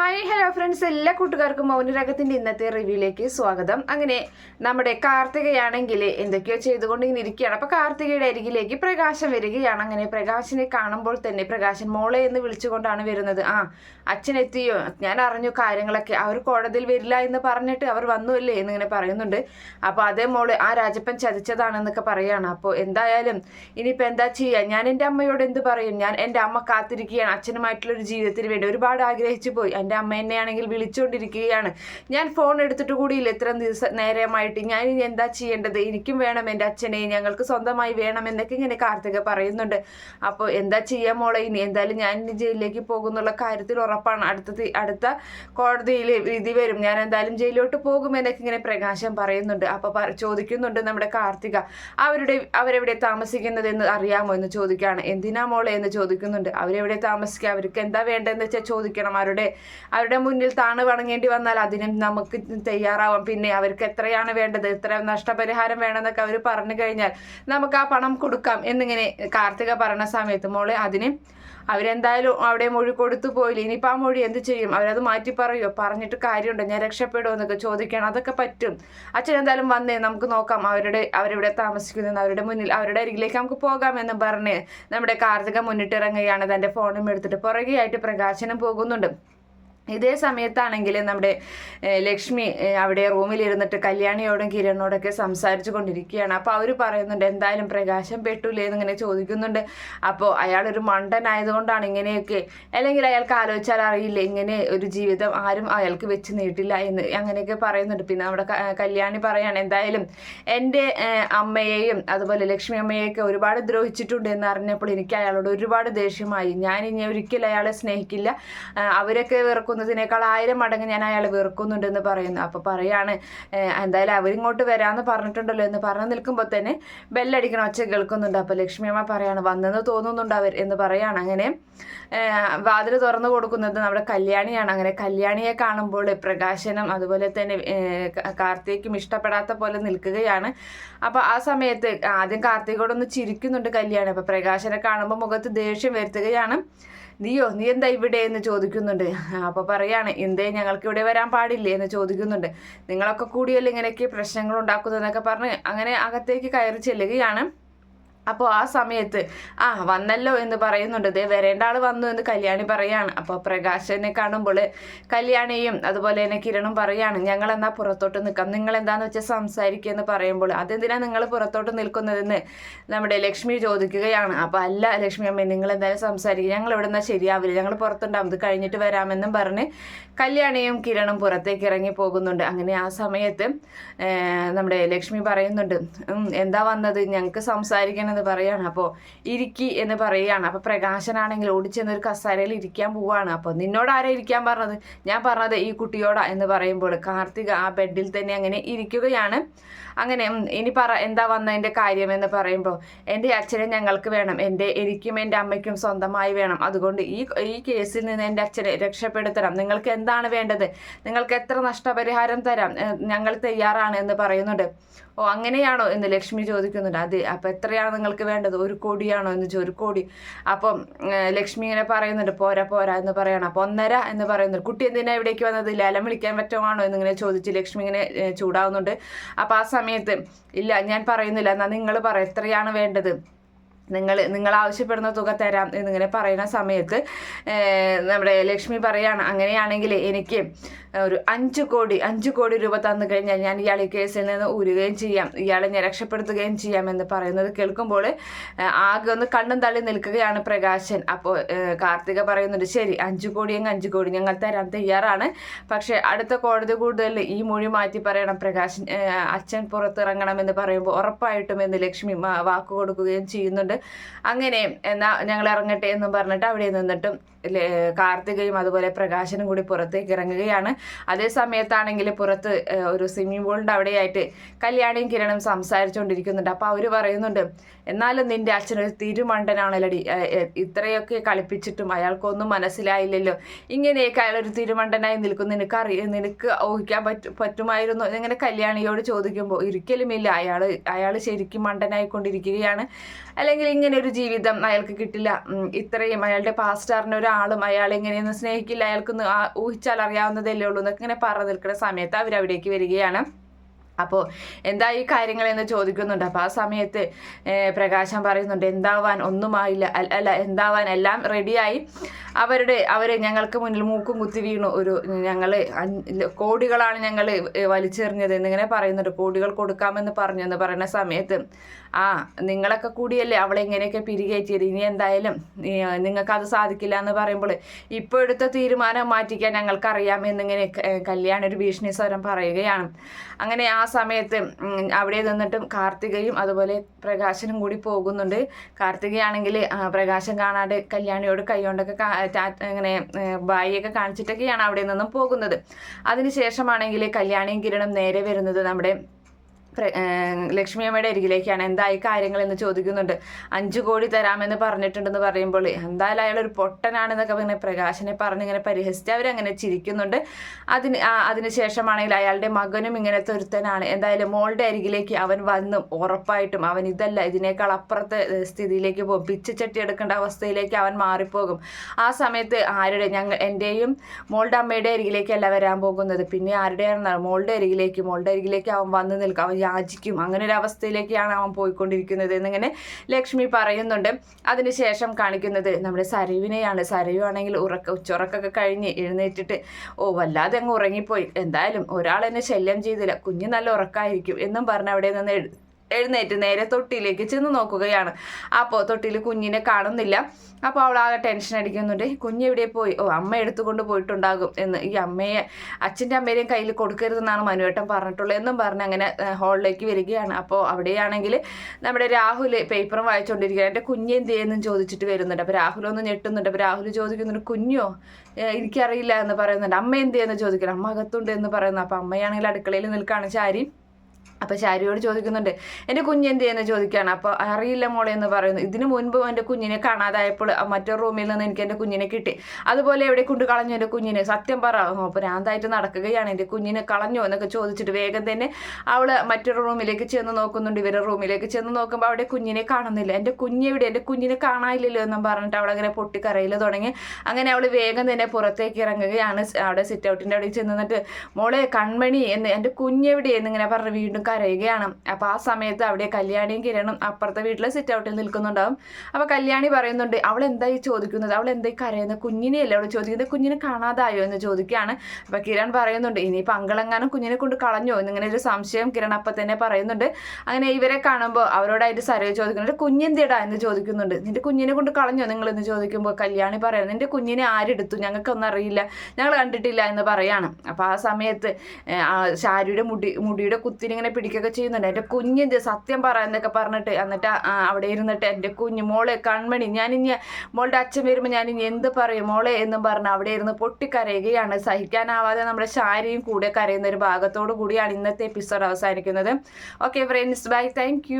Hi hello friends എല്ലാ കൂട്ടുകാർക്കും മൗനരാഗത്തിന്റെ ഇന്നത്തെ റിവ്യൂയിലേക്ക് സ്വാഗതം. അങ്ങനെ നമ്മുടെ കാർത്തികയാണെങ്കിൽ എന്തൊക്കെയോ ചെയ്തുകൊണ്ട് ഇങ്ങനെ ഇരിക്കുകയാണ് അപ്പോൾ കാർത്തികയുടെ അരികിലേക്ക് പ്രകാശം വരികയാണ്. അങ്ങനെ പ്രകാശിനെ കാണുമ്പോൾ തന്നെ പ്രകാശൻ മോളെ എന്ന് വിളിച്ചുകൊണ്ടാണ് വരുന്നത്. ആ അച്ഛനെത്തിയോ? ഞാൻ അറിഞ്ഞു കാര്യങ്ങളൊക്കെ. അവർ കോടതിയിൽ വരില്ല എന്ന് പറഞ്ഞിട്ട് അവർ വന്നുവല്ലേ എന്നിങ്ങനെ പറയുന്നുണ്ട്. അപ്പോൾ അതേ മോൾ ആ രാജപ്പൻ ചതിച്ചതാണെന്നൊക്കെ പറയുകയാണ് അപ്പോൾ എന്തായാലും ഇനിയിപ്പോൾ എന്താ ചെയ്യുക ഞാൻ എന്റെ അമ്മയോട് എന്ത് പറയും? ഞാൻ എന്റെ അമ്മ കാത്തിരിക്കുകയാണ്. അച്ഛനുമായിട്ടുള്ള ഒരു ജീവിതത്തിന് വേണ്ടി ഒരുപാട് ആഗ്രഹിച്ചു പോയി. എന്റെ അമ്മ എന്നെ ആണെങ്കിൽ വിളിച്ചുകൊണ്ടിരിക്കുകയാണ് ഞാൻ ഫോൺ എടുത്തിട്ട് കൂടിയില്ല ഇത്രയും ദിവസം നേരമായിട്ട്. ഞാൻ ഇനി എന്താ ചെയ്യേണ്ടത്? എനിക്കും വേണം എന്റെ അച്ഛനെ ഞങ്ങൾക്ക് സ്വന്തമായി വേണം എന്നൊക്കെ ഇങ്ങനെ കാർത്തിക പറയുന്നുണ്ട്. അപ്പോൾ എന്താ ചെയ്യാൻ മോളെ? ഇനി എന്തായാലും ഞാൻ ഇനി ജയിലിലേക്ക് പോകുന്നുള്ള കാര്യത്തിൽ ഉറപ്പാണ്. അടുത്ത അടുത്ത കോടതിയിൽ വിധി വരും. ഞാൻ എന്തായാലും ജയിലിലോട്ട് പോകും എന്നൊക്കെ ഇങ്ങനെ പ്രകാശം പറയുന്നുണ്ട്. അപ്പോൾ ചോദിക്കുന്നുണ്ട് നമ്മുടെ കാർത്തിക. അവരുടെ അവരെവിടെ താമസിക്കുന്നത് എന്ന് അറിയാമോ എന്ന് ചോദിക്കുകയാണ്. എന്തിനാ മോളെ എന്ന് ചോദിക്കുന്നുണ്ട്. അവരെവിടെ താമസിക്കുക അവർക്ക് എന്താ വേണ്ടതെന്ന് വെച്ചാൽ ചോദിക്കണം. അവരുടെ അവരുടെ മുന്നിൽ താണു വണങ്ങേണ്ടി വന്നാൽ അതിനും നമുക്ക് തയ്യാറാവാം. പിന്നെ അവർക്ക് എത്രയാണ് വേണ്ടത്? എത്ര നഷ്ടപരിഹാരം വേണമെന്നൊക്കെ അവർ പറഞ്ഞു കഴിഞ്ഞാൽ നമുക്ക് ആ പണം കൊടുക്കാം എന്നിങ്ങനെ കാർത്തിക പറഞ്ഞ സമയത്ത് മോളെ അതിന് അവരെന്തായാലും അവിടെ മൊഴി കൊടുത്തു പോയില്ല? ഇനിയിപ്പോൾ ആ മൊഴി എന്ത് ചെയ്യും? അവരത് മാറ്റി പറയുമോ പറഞ്ഞിട്ട് കാര്യമുണ്ടോ? ഞാൻ രക്ഷപ്പെടുമോ എന്നൊക്കെ ചോദിക്കണം. അതൊക്കെ പറ്റും. അച്ഛൻ എന്തായാലും വന്നേ നമുക്ക് നോക്കാം. അവരുടെ അവരിവിടെ താമസിക്കുന്നത് അവരുടെ മുന്നിൽ അവരുടെ അരികിലേക്ക് നമുക്ക് പോകാമെന്ന് പറഞ്ഞ് നമ്മുടെ കാർത്തിക മുന്നിട്ടിറങ്ങുകയാണ്. തന്റെ ഫോണും എടുത്തിട്ട് പുറകെയായിട്ട് പ്രകാശനം പോകുന്നുണ്ട്. ഇതേ സമയത്താണെങ്കിൽ നമ്മുടെ ലക്ഷ്മി അവിടെ റൂമിലിരുന്നിട്ട് കല്യാണിയോടും കിരണോടൊക്കെ സംസാരിച്ചു കൊണ്ടിരിക്കുകയാണ്. അപ്പോൾ അവർ പറയുന്നുണ്ട് എന്തായാലും പ്രകാശം പെട്ടൂലേ എന്നിങ്ങനെ ചോദിക്കുന്നുണ്ട്. അപ്പോൾ അയാളൊരു മണ്ടനായതുകൊണ്ടാണ് ഇങ്ങനെയൊക്കെ അല്ലെങ്കിൽ അയാൾക്ക് ആലോചിച്ചാൽ അറിയില്ല ഇങ്ങനെ ഒരു ജീവിതം ആരും അയാൾക്ക് വെച്ച് നീട്ടില്ല എന്ന് അങ്ങനെയൊക്കെ പറയുന്നുണ്ട്. പിന്നെ നമ്മുടെ കല്യാണി പറയാണ് എന്തായാലും എന്റെ അമ്മയെയും അതുപോലെ ലക്ഷ്മി അമ്മയെയൊക്കെ ഒരുപാട് ദ്രോഹിച്ചിട്ടുണ്ട് എന്ന് അറിഞ്ഞപ്പോൾ എനിക്ക് അയാളോട് ഒരുപാട് ദേഷ്യമായി. ഞാൻ ഇനി ഒരിക്കലും അയാളെ സ്നേഹിക്കില്ല. അവരൊക്കെ അവരൊക്കെ വെറുക്കുന്നതിനേക്കാൾ ആയിരം മടങ്ങ് ഞാൻ അയാളെ വെറുക്കുന്നുണ്ടെന്ന് പറയുന്നു. അപ്പോൾ പറയാണ് എന്തായാലും അവരിങ്ങോട്ട് വരാമെന്ന് പറഞ്ഞിട്ടുണ്ടല്ലോ എന്ന് പറഞ്ഞു നിൽക്കുമ്പോൾ തന്നെ ബെല്ലടിക്കണം ഒച്ച കേൾക്കുന്നുണ്ട്. അപ്പോൾ ലക്ഷ്മി അമ്മ പറയാണ് വന്നെന്ന് തോന്നുന്നുണ്ട് അവർ എന്ന് പറയാണ്. അങ്ങനെ വാതിൽ തുറന്നു കൊടുക്കുന്നത് നമ്മുടെ കല്യാണിയാണ്. അങ്ങനെ കല്യാണിയെ കാണുമ്പോൾ പ്രകാശനം അതുപോലെ തന്നെ ഏഹ്, കാർത്തികയ്ക്കും ഇഷ്ടപ്പെടാത്ത പോലെ നിൽക്കുകയാണ്. അപ്പോൾ ആ സമയത്ത് ആദ്യം കാർത്തികോടൊന്ന് ചിരിക്കുന്നുണ്ട് കല്യാണി. അപ്പോൾ പ്രകാശനെ കാണുമ്പോൾ മുഖത്ത് ദേഷ്യം വരുത്തുകയാണ്. നീയോ നീ എന്താ ഇവിടെ എന്ന് ചോദിക്കുന്നുണ്ട്. അപ്പോൾ പറയാണ് എന്തേ ഞങ്ങൾക്ക് ഇവിടെ വരാൻ പാടില്ലേ എന്ന് ചോദിക്കുന്നുണ്ട്. നിങ്ങളൊക്കെ കൂടിയല്ലേ ഇങ്ങനെയൊക്കെ പ്രശ്നങ്ങൾ ഉണ്ടാക്കുന്നതെന്നൊക്കെ പറഞ്ഞ് അങ്ങനെ അകത്തേക്ക് കയറി ചെല്ലുകയാണ്. അപ്പോൾ ആ സമയത്ത് ആ വന്നല്ലോ എന്ന് പറയുന്നുണ്ട്. ദേ വരേണ്ട ആൾ വന്നു എന്ന് കല്യാണി പറയാണ്. അപ്പോൾ പ്രകാശനെ കാണുമ്പോൾ കല്യാണിയും അതുപോലെ തന്നെ കിരണും പറയാണ് ഞങ്ങൾ എന്നാൽ പുറത്തോട്ട് നിൽക്കാം നിങ്ങൾ എന്താന്ന് വെച്ചാൽ സംസാരിക്കുക എന്ന് പറയുമ്പോൾ അതെന്തിനാണ് നിങ്ങൾ പുറത്തോട്ട് നിൽക്കുന്നതെന്ന്? നമ്മുടെ ലക്ഷ്മി ചോദിക്കുകയാണ്. അപ്പോൾ അല്ല ലക്ഷ്മി അമ്മ നിങ്ങൾ എന്തായാലും സംസാരിക്കുക ഞങ്ങൾ ഇവിടെ നിന്നാൽ ശരിയാവില്ല. ഞങ്ങൾ പുറത്തുണ്ടാവും. ഇത് കഴിഞ്ഞിട്ട് വരാമെന്നും പറഞ്ഞ് കല്യാണിയും കിരണും പുറത്തേക്ക് ഇറങ്ങി പോകുന്നുണ്ട്. അങ്ങനെ ആ സമയത്ത് നമ്മുടെ ലക്ഷ്മി പറയുന്നുണ്ട് എന്താ വന്നത്? ഞങ്ങൾക്ക് സംസാരിക്കണമെന്ന് പറയാണ്. അപ്പോൾ ഇരിക്കി എന്ന് പറയുകയാണ് അപ്പോൾ പ്രകാശനാണെങ്കിൽ ഓടിച്ചെന്ന് ഒരു കസാരയിൽ ഇരിക്കാൻ പോവാണ്. അപ്പോൾ നിന്നോട് ആരാ ഇരിക്കാൻ പറഞ്ഞത്? ഞാൻ പറഞ്ഞത് ഈ കുട്ടിയോടാ എന്ന് പറയുമ്പോൾ കാർത്തിക ആ ബെഡിൽ തന്നെ അങ്ങനെ ഇരിക്കുകയാണ്. അങ്ങനെ ഇനി പറ എന്താ വന്നതിന്റെ കാര്യം എന്ന് പറയുമ്പോൾ എന്റെ അച്ഛനെ ഞങ്ങൾക്ക് വേണം. എന്റെ എനിക്കും എന്റെ അമ്മയ്ക്കും സ്വന്തമായി വേണം. അതുകൊണ്ട് ഈ ഈ കേസിൽ നിന്ന് എന്റെ അച്ഛനെ രക്ഷപ്പെടുത്തണം. നിങ്ങൾക്ക് എന്താണ് വേണ്ടത്? നിങ്ങൾക്ക് എത്ര നഷ്ടപരിഹാരം തരാം? ഞങ്ങൾ തയ്യാറാണ് എന്ന് പറയുന്നുണ്ട്. ഓ അങ്ങനെയാണോ എന്ന് ലക്ഷ്മി ചോദിക്കുന്നുണ്ട്. അതെ അപ്പം എത്രയാണ് നിങ്ങൾക്ക് വേണ്ടത്? ഒരു കോടിയാണോ? എന്ന് ഒരു കോടി. അപ്പം ലക്ഷ്മി ഇങ്ങനെ പറയുന്നുണ്ട്. പോരാ പോരാ എന്ന് പറയണം. അപ്പോൾ ഒന്നര എന്ന് പറയുന്നുണ്ട്. കുട്ടി എന്തിനാ ഇവിടേക്ക് വന്നത്? ലേലം വിളിക്കാൻ പറ്റുവാണോ? എന്നിങ്ങനെ ചോദിച്ച് ലക്ഷ്മി ഇങ്ങനെ ചൂടാവുന്നുണ്ട്. അപ്പോൾ ആ സമയത്ത് ഇല്ല ഞാൻ പറയുന്നില്ല. എന്നാൽ നിങ്ങൾ പറ എത്രയാണ് വേണ്ടത്? നിങ്ങൾ നിങ്ങൾ ആവശ്യപ്പെടുന്ന തുക തരാം എന്നിങ്ങനെ പറയുന്ന സമയത്ത് നമ്മുടെ ലക്ഷ്മി പറയാണ് അങ്ങനെയാണെങ്കിൽ എനിക്ക് ഒരു അഞ്ച് കോടി അഞ്ച് കോടി രൂപ തന്നു കഴിഞ്ഞാൽ ഞാൻ ഇയാൾ ഈ കേസിൽ നിന്ന് ഊരുകയും ചെയ്യാം ഇയാളെ ഞാൻ രക്ഷപ്പെടുത്തുകയും ചെയ്യാം എന്ന് പറയുന്നത് കേൾക്കുമ്പോൾ ആകെ ഒന്ന് കണ്ണും തള്ളി നിൽക്കുകയാണ് പ്രകാശൻ. അപ്പോൾ കാർത്തിക പറയുന്നുണ്ട് ശരി അഞ്ച് കോടിയെങ്കിൽ അഞ്ച് കോടി ഞങ്ങൾ തരാൻ തയ്യാറാണ്. പക്ഷേ അടുത്ത കോടതി കൂടുതൽ ഈ മൊഴി മാറ്റി പറയണം. പ്രകാശൻ അച്ഛൻ പുറത്തിറങ്ങണം എന്ന് പറയുമ്പോൾ ഉറപ്പായിട്ടും എന്ന് ലക്ഷ്മി വാക്ക് കൊടുക്കുകയും ചെയ്യുന്നുണ്ട്. അങ്ങനെ എന്നാ ഞങ്ങൾ ഇറങ്ങട്ടെ എന്നും പറഞ്ഞിട്ട് അവിടെ നിന്നിട്ടും കാർത്തികയും അതുപോലെ പ്രകാശനും കൂടി പുറത്തേക്ക് ഇറങ്ങുകയാണ്. അതേ സമയത്താണെങ്കിൽ പുറത്ത് ഒരു സ്വിമ്മിംഗ് പൂളിന്റെ അവിടെയായിട്ട് കല്യാണിയും കിരണും സംസാരിച്ചുകൊണ്ടിരിക്കുന്നുണ്ട്. അപ്പോൾ അവർ പറയുന്നുണ്ട് എന്നാലും നിന്റെ അച്ഛനൊരു തിരുമണ്ടനാണല്ലടി. ഇത്രയൊക്കെ കളിപ്പിച്ചിട്ടും അയാൾക്കൊന്നും മനസ്സിലായില്ലല്ലോ. ഇങ്ങനെയൊക്കെ ഒരു തിരുമണ്ടനായി നിൽക്കും നിനക്ക് അറിയ നിനക്ക് ഊഹിക്കാൻ പറ്റും പറ്റുമായിരുന്നു. ഇങ്ങനെ കല്യാണിയോട് ചോദിക്കുമ്പോൾ ഒരിക്കലുമില്ല. അയാൾ അയാൾ ശരിക്കും മണ്ടനായിക്കൊണ്ടിരിക്കുകയാണ്. അല്ലെങ്കിൽ ഇങ്ങനെ ഒരു ജീവിതം അയാൾക്ക് കിട്ടില്ല. ഇത്രയും അയാളുടെ പാസ്റ്റാറിന് ഒരാളും അയാൾ എങ്ങനെയൊന്നും സ്നേഹിക്കില്ല. അയാൾക്ക് ഊഹിച്ചാൽ അറിയാവുന്നതല്ലേ ഉള്ളൂ എന്നൊക്കെ ഇങ്ങനെ പറഞ്ഞു നിൽക്കുന്ന സമയത്ത് അവരവിടേക്ക് വരികയാണ്. അപ്പോൾ എന്താ ഈ കാര്യങ്ങളെന്ന് ചോദിക്കുന്നുണ്ട്. അപ്പോൾ ആ സമയത്ത് പ്രകാശം പറയുന്നുണ്ട് എന്താവാൻ ഒന്നുമായില്ല. അല്ല എന്താവാൻ എല്ലാം റെഡിയായി. അവരുടെ അവരെ ഞങ്ങൾക്ക് മുന്നിൽ മൂക്കും കുത്തി വീണു. ഒരു ഞങ്ങൾ കോടികളാണ് ഞങ്ങൾ വലിച്ചെറിഞ്ഞത് എന്നിങ്ങനെ പറയുന്നുണ്ട്. കോടികൾ കൊടുക്കാമെന്ന് പറഞ്ഞു എന്ന് പറയുന്ന സമയത്ത് ആ നിങ്ങളൊക്കെ കൂടിയല്ലേ അവളെ ഇങ്ങനെയൊക്കെ പിരികേറ്റിയത് ഇനി എന്തായാലും നിങ്ങൾക്ക് അത് സാധിക്കില്ല എന്ന് പറയുമ്പോൾ ഇപ്പോൾ എടുത്ത തീരുമാനം മാറ്റിക്കാൻ ഞങ്ങൾക്കറിയാം എന്നിങ്ങനെ കല്യാണ ഒരു ഭീഷണി സ്വരം പറയുകയാണ്. അങ്ങനെ ആ സമയത്ത് അവിടെ നിന്നിട്ടും കാർത്തികയും അതുപോലെ പ്രകാശനും കൂടി പോകുന്നുണ്ട്. കാർത്തികയാണെങ്കിൽ പ്രകാശം കാണാതെ കല്യാണിയോട് കൈകൊണ്ടൊക്കെ ഇങ്ങനെ ബായിയൊക്കെ കാണിച്ചിട്ടൊക്കെയാണ് അവിടെ നിന്നും പോകുന്നത്. അതിനുശേഷമാണെങ്കിൽ കല്യാണിയും കിരണും നേരെ വരുന്നത് നമ്മുടെ പ്ര- ഏഹ് ലക്ഷ്മി അരികിലേക്കാണ്. എന്തായി കാര്യങ്ങൾ എന്ന് ചോദിക്കുന്നുണ്ട്. അഞ്ചു കോടി തരാമെന്ന് പറഞ്ഞിട്ടുണ്ടെന്ന് പറയുമ്പോൾ എന്തായാലും അയാൾ ഒരു പൊട്ടനാണെന്നൊക്കെ ഇങ്ങനെ പ്രകാശനെ പറഞ്ഞ് ഇങ്ങനെ പരിഹസിച്ച് അവരങ്ങനെ ചിരിക്കുന്നുണ്ട്. അതിന് അതിനുശേഷമാണെങ്കിൽ അയാളുടെ മകനും ഇങ്ങനെ ഒരുത്തനാണ് എന്തായാലും മോളുടെ അരികിലേക്ക് അവൻ വന്നു. ഉറപ്പായിട്ടും അവൻ ഇതല്ല ഇതിനേക്കാൾ അപ്പുറത്തെ സ്ഥിതിയിലേക്ക് പോകും. പിച്ചച്ചട്ടി എടുക്കേണ്ട അവസ്ഥയിലേക്ക് അവൻ മാറിപ്പോകും. ആ സമയത്ത് ആരുടെ ഞങ്ങൾ എന്റെയും മോളുടെ അമ്മയുടെ അരികിലേക്കല്ല വരാൻ പോകുന്നത്. പിന്നെ ആരുടെയാണെന്നാണ്? മോളുടെ അരികിലേക്ക് മോളുടെ അരികിലേക്ക് അവൻ വന്ന് നിൽക്കും. അവൻ യാചിക്കും അങ്ങനെ ഒരു അവസ്ഥയിലേക്കാണ് അവൻ പോയിക്കൊണ്ടിരിക്കുന്നത് എന്നിങ്ങനെ ലക്ഷ്മി പറയുന്നുണ്ട്. അതിനുശേഷം കാണിക്കുന്നത് നമ്മുടെ സരയുവിനെയാണ് സരയു ആണെങ്കിൽ ഉറക്ക ഉച്ചുറക്കൊക്കെ കഴിഞ്ഞ് എഴുന്നേറ്റിട്ട് ഓ വല്ലാതെ അങ്ങ് ഉറങ്ങിപ്പോയി. എന്തായാലും ഒരാൾ എന്നെ ശല്യം ചെയ്തില്ല. കുഞ്ഞ് നല്ല ഉറക്കായിരിക്കും എന്നും പറഞ്ഞ് അവിടെ നിന്ന് എഴുന്നേറ്റ് നേരെ തൊട്ടിയിലേക്ക് ചെന്ന് നോക്കുകയാണ്. അപ്പോൾ തൊട്ടിയിൽ കുഞ്ഞിനെ കാണുന്നില്ല. അപ്പോൾ അവൾ ആകെ ടെൻഷൻ അടിക്കുന്നുണ്ട്. കുഞ്ഞ് എവിടെ പോയി? ഓ അമ്മ എടുത്തുകൊണ്ട് പോയിട്ടുണ്ടാകും എന്ന്. ഈ അമ്മയെ അച്ഛന്റെ അമ്മേരെയും കയ്യിൽ കൊടുക്കരുതെന്നാണ് മനുവേട്ടൻ പറഞ്ഞിട്ടുള്ളത് എന്നും പറഞ്ഞ് അങ്ങനെ ഹാളിലേക്ക് വരികയാണ്. അപ്പോൾ അവിടെയാണെങ്കിൽ നമ്മുടെ രാഹുൽ പേപ്പറും വായിച്ചുകൊണ്ടിരിക്കുകയാണ് എന്റെ കുഞ്ഞ് എന്ത് ചെയ്യുന്നു ചോദിച്ചിട്ട് വരുന്നുണ്ട്. അപ്പോൾ രാഹുൽ ഒന്ന് ഞെട്ടുന്നുണ്ട്. അപ്പോൾ രാഹുൽ ചോദിക്കുന്നുണ്ട് കുഞ്ഞോ എനിക്കറിയില്ല എന്ന് പറയുന്നുണ്ട്. അമ്മ എന്ത് ചെയ്യുന്നു? ചോദിക്കണം അമ്മ അകത്തുണ്ട് എന്ന് പറയുന്നു. അപ്പോൾ അമ്മയാണെങ്കിൽ അടുക്കളയിൽ നിൽക്കുകയാണ് ചാരി അപ്പോൾ ശാരിയോട് ചോദിക്കുന്നുണ്ട് എന്റെ കുഞ്ഞ് എന്ത് ചെയ്യുന്ന ചോദിക്കുകയാണ് അപ്പോൾ അറിയില്ല മോളെ എന്ന് പറയുന്നു. ഇതിനു മുൻപ് എന്റെ കുഞ്ഞിനെ കാണാതായപ്പോൾ മറ്റൊരു റൂമിൽ നിന്ന് എനിക്ക് എന്റെ കുഞ്ഞിനെ കിട്ടി. അതുപോലെ എവിടെ കൊണ്ട് കളഞ്ഞു എന്റെ കുഞ്ഞിനെ? സത്യം പറ. അപ്പോൾ രാന്തായിട്ട് നടക്കുകയാണ്? എന്റെ കുഞ്ഞിനെ കളഞ്ഞോ എന്നൊക്കെ ചോദിച്ചിട്ട് വേഗം തന്നെ അവൾ മറ്റൊരു റൂമിലേക്ക് ചെന്ന് നോക്കുന്നുണ്ട്. ഇവരുടെ റൂമിലേക്ക് ചെന്ന് നോക്കുമ്പോൾ അവിടെ കുഞ്ഞിനെ കാണുന്നില്ല. എന്റെ കുഞ്ഞെവിടെ എന്റെ കുഞ്ഞിനെ കാണാനില്ലല്ലോ എന്നും പറഞ്ഞിട്ട് അവളങ്ങനെ പൊട്ടിക്കറയിൽ തുടങ്ങി. അങ്ങനെ അവൾ വേഗം തന്നെ പുറത്തേക്ക് ഇറങ്ങുകയാണ്. അവിടെ സിറ്റ് ഔട്ടിന്റെ അവിടെ ചെന്നിട്ട് മോളെ കൺമണി എന്ന് എന്റെ കുഞ്ഞെവിടെ എന്നിങ്ങനെ പറഞ്ഞ് വീണ്ടും കരയുകയാണ്. അപ്പോൾ ആ സമയത്ത് അവിടെ കല്യാണിയും കിരണും അപ്പുറത്തെ വീട്ടിലെ സിറ്റ് ഔട്ടിൽ നിൽക്കുന്നുണ്ടാവും. അപ്പോൾ കല്യാണി പറയുന്നുണ്ട് അവൾ എന്തായി ചോദിക്കുന്നത്? അവൾ എന്തായി കരയുന്നത്? കുഞ്ഞിനെയല്ലേ അവൾ ചോദിക്കുന്നത്? കുഞ്ഞിനെ കാണാതായോ? എന്ന് ചോദിക്കുകയാണ്. അപ്പോൾ കിരൺ പറയുന്നുണ്ട് ഇനിയിപ്പോൾ അങ്കളെങ്ങാനും കുഞ്ഞിനെ കൊണ്ട് കളഞ്ഞോ? എന്നിങ്ങനെ ഒരു സംശയം കിരൺ അപ്പം തന്നെ പറയുന്നുണ്ട്. അങ്ങനെ ഇവരെ കാണുമ്പോൾ അവരോടായിട്ട് സരയോ ചോദിക്കുന്നുണ്ട് കുഞ്ഞെന്തിടാ എന്ന് ചോദിക്കുന്നുണ്ട്. നിന്റെ കുഞ്ഞിനെ കൊണ്ട് കളഞ്ഞോ? നിങ്ങൾ എന്ന് ചോദിക്കുമ്പോൾ കല്യാണി പറയുന്നത് നിന്റെ കുഞ്ഞിനെ ആരെടുത്തു? ഞങ്ങൾക്കൊന്നും അറിയില്ല. ഞങ്ങൾ കണ്ടിട്ടില്ല എന്ന് പറയാണ്. അപ്പോൾ ആ സമയത്ത് ശാരിയുടെ മുടി മുടിയുടെ കുത്തിനിങ്ങനെ പിടിക്കുകയൊക്കെ ചെയ്യുന്നുണ്ട്. എന്റെ കുഞ്ഞിന്റെ സത്യം പറ എന്നൊക്കെ പറഞ്ഞിട്ട് എന്നിട്ട് അവിടെ ഇരുന്നിട്ട് എന്റെ കുഞ്ഞ് മോളെ കൺമണി ഞാനിനി മോളുടെ അച്ഛൻ വരുമ്പോൾ ഞാനിനി എന്ത് പറയും? മോളെ എന്നും പറഞ്ഞ് അവിടെ ഇരുന്ന് പൊട്ടിക്കരയുകയാണ്. സഹിക്കാനാവാതെ നമ്മുടെ ശാരിയും കൂടെ കരയുന്ന ഒരു ഭാഗത്തോടു കൂടിയാണ് ഇന്നത്തെ എപ്പിസോഡ് അവസാനിക്കുന്നത്. Okay friends bye thank